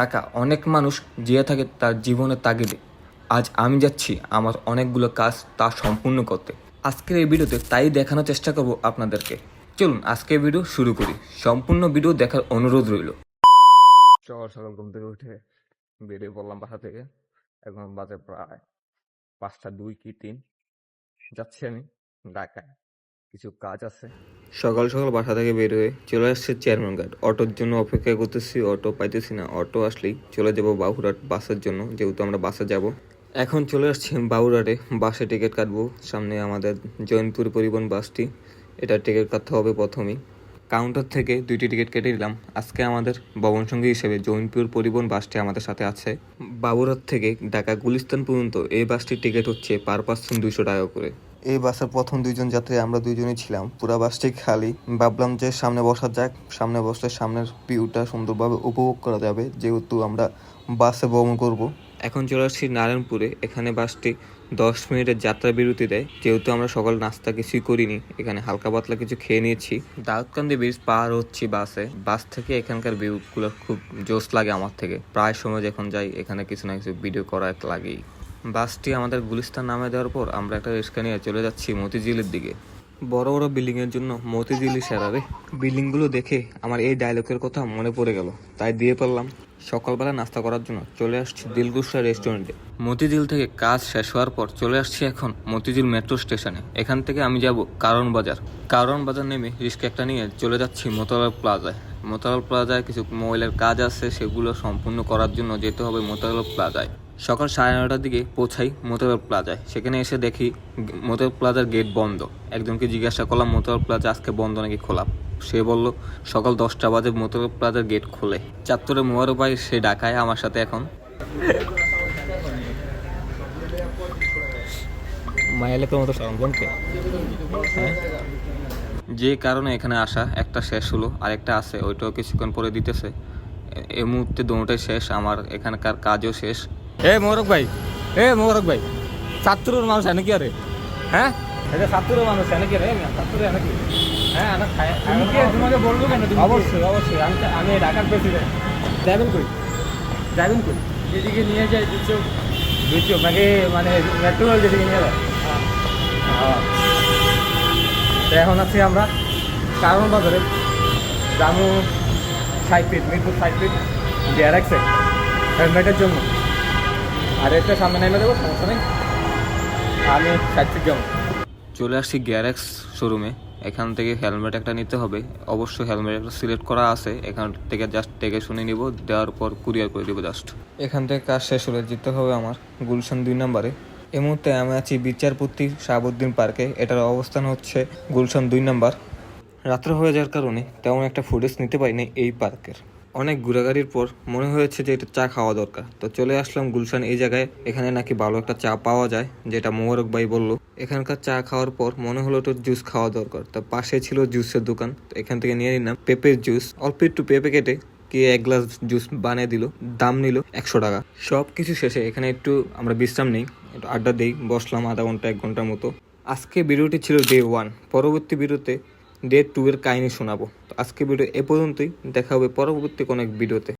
টাকা অনেক মানুষ জিয়ে থাকে তার জীবনের তাগিদে। আজ আমি যাচ্ছি আমার অনেকগুলো কাজ তা সম্পূর্ণ করতে। আজকের এই ভিডিওতে তাই দেখানোর চেষ্টা করব আপনাদেরকে। চলুন, আজকের ভিডিও শুরু করি। সম্পূর্ণ ভিডিও দেখার অনুরোধ রইল। সকাল সকাল ঘুম থেকে উঠে বেরিয়ে পড়লাম বাসা থেকে। এখন বাজে প্রায় পাঁচটা দুই কি তিন। যাচ্ছি আমি ঢাকায়। কিছু কাজ আছে। সকাল সকাল বাসা থেকে বের হয়ে চলে আসছে চেয়ারম্যান ঘাট অটোর জন্য অপেক্ষা করতেছি, অটো পাইতেছি না। অটো আসলেই চলে যাব বাবুরহাট বাসের জন্য, যেহেতু আমরা বাসে যাব। এখন চলে আসছি বাবুরহাটে বাসে টিকিট কাটবো। সামনে আমাদের জৈনপুর পরিবহন বাসটি, এটা টিকিট কাটতে হবে প্রথমেই। কাউন্টার থেকে দুইটি টিকিট কেটে নিলাম। আজকে আমাদের ভবন সঙ্গী হিসেবে জৈনপুর পরিবহন বাসটি আমাদের সাথে আছে। বাবুরহাট থেকে ঢাকা গুলিস্তান পর্যন্ত এই বাসটির টিকিট হচ্ছে পার পার্সন দুইশো টাকা করে। এই বাসের প্রথম দুইজন যাত্রী আমরা দুইজনই ছিলাম। পুরা বাসটি খালি। ভাবলাম যে সামনে বসা যাক। সামনে বসলে সামনের ভিউটা সুন্দরভাবে উপভোগ করা যাবে। যেহেতু আমরা বাসে ভ্রমণ করব। এখন চলে আসছি নারায়ণপুরে। এখানে বাসটি দশ মিনিটের যাত্রা বিরতি দেয়। যেহেতু আমরা সকাল নাস্তা কিছুই করিনি, এখানে হালকা পাতলা কিছু খেয়ে নিয়েছি। দাউদকান্দি ব্রিজ পার হচ্ছি বাসে। বাস থেকে এখানকার ভিউগুলো খুব জোশ লাগে আমার থেকে। প্রায় সময় যখন যাই, এখানে কিছু না কিছু ভিডিও করা লাগেই। বাসটি আমাদের গুলিস্তান নামে দেওয়ার পর আমরা একটা রিক্সা নিয়ে চলে যাচ্ছি মতিঝিলের দিকে। বড় বড় বিল্ডিং এর জন্য মতিঝিলই সেরা রে। বিল্ডিংগুলো দেখে আমার এই ডায়লগের কথা মনে পড়ে গেল। তাই দিয়ে পারলাম। সকালবেলা নাস্তা করার জন্য চলে আসছি দিলগুসা রেস্টুরেন্টে মতিঝিল থেকে কাজ শেষ হওয়ার পর চলে আসছি এখন মতিঝিল মেট্রো স্টেশনে এখান থেকে আমি যাব কারণ বাজার। কারণ বাজার নেমে রিস্ক একটা নিয়ে চলে যাচ্ছি মোতালাল প্লাজায় মোতালাল প্লাজায় কিছু মোবাইলের কাজ আছে, সেগুলো সম্পূর্ণ করার জন্য যেতে হবে মোতালাল প্লাজায়। সকাল সাড়ে নটার দিকে পৌঁছাই মোতালাল প্লাজায়। সেখানে এসে দেখি মোতালাল প্লাজার গেট বন্ধ। একজনকে জিজ্ঞাসা করলাম, মোতালাল প্লাজা আজকে বন্ধ নাকি খোলা? সে বলল, সকাল দশটা বাজে মোতালাল প্লাজার গেট খোলে। চাত্তরে মোবারক ভাই সে ডাকায় আমার সাথে এখন। মায়ালেকের মতো সরঞ্জনকে হ্যাঁ? যে কারণে এখানে আসা একটা শেষ হলো আরেকটা আছে ওইটাও কিছুক্ষণ পরে দিতেছে। এ- এই মুহূর্তে দুটোটাই শেষ আমার এখানকার কাজও শেষ। এ মোরক ভাই এ মোরক ভাই ছাত্রর মানুষ এনে কি আরে? হ্যাঁ? এটা ছাত্রর মানুষ এনে কি রে ছাত্র এনে কি? হ্যাঁ আমি খাই- আমি তোমাকে বলব কেন? তুমি অবশ্যই অবশ্যই আমি আমি ঢাকার প্রেসিডেন্ট যাবেন কই? যাবেন কই? যেদিকে নিয়ে যাই দিচ্ছ দ্বিতীয় নাকি মানে মেট্রো যেদিকে নিয়ে যাবে হ্যাঁ। তো এখন আছি আমরা কারণ বাজারে। জামু ষাট ফিট মিরপুর ষাট ফিট ডিয়ার হেলমেটের জন্য। আর এটা সামনে নেমে দেবো সমস্যা নেই। আমি ষাট ফিট যাব। চলে আসছি গ্যারেক্স শোরুমে। এখান থেকে হেলমেট একটা নিতে হবে। অবশ্যই হেলমেট একটা সিলেক্ট করা আছে। এখান থেকে জাস্ট থেকে শুনে নিব দেওয়ার পর কুরিয়ার করে দেবো জাস্ট। এখান থেকে কাজ শেষ হলে যেতে হবে আমার। গুলশান দুই নম্বরে। এই মুহূর্তে আমি আছি বিচারপতি শাহাবুদ্দিন পার্কে। এটার অবস্থান হচ্ছে গুলশান দুই নাম্বার। রাত্রে হয়ে যাওয়ার কারণে তেমন একটা ফুটেজ নিতে পারিনি এই পার্কের। অনেক ঘোরাঘুরির পর মনে হয়েছে যে এটা চা খাওয়া দরকার। তো চলে আসলাম গুলশান এই জায়গায়। এখানে নাকি ভালো একটা চা পাওয়া যায়, যেটা মোবারক ভাই বলল। এখানকার চা খাওয়ার পর মনে হলো তো জুস খাওয়া দরকার। তো পাশে ছিল জুসের দোকান। তো এখান থেকে নিয়ে নিলাম। পেঁপের জুস অল্প একটু পেঁপে কেটে কি এক গ্লাস জুস বানিয়ে দিল, দাম নিল একশো টাকা। সব কিছু শেষে এখানে একটু আমরা বিশ্রাম নেই, একটু আড্ডা দিই, বসলাম আধা ঘণ্টা, এক ঘণ্টার মতো। আজকে ভিডিওটি ছিল ডে ওয়ান পরবর্তী ভিডিওতে ডে টু এর কাহিনী শোনাবো। তো আজকে ভিডিও এ পর্যন্তই, দেখা হবে পরবর্তী কোনো এক ভিডিওতে।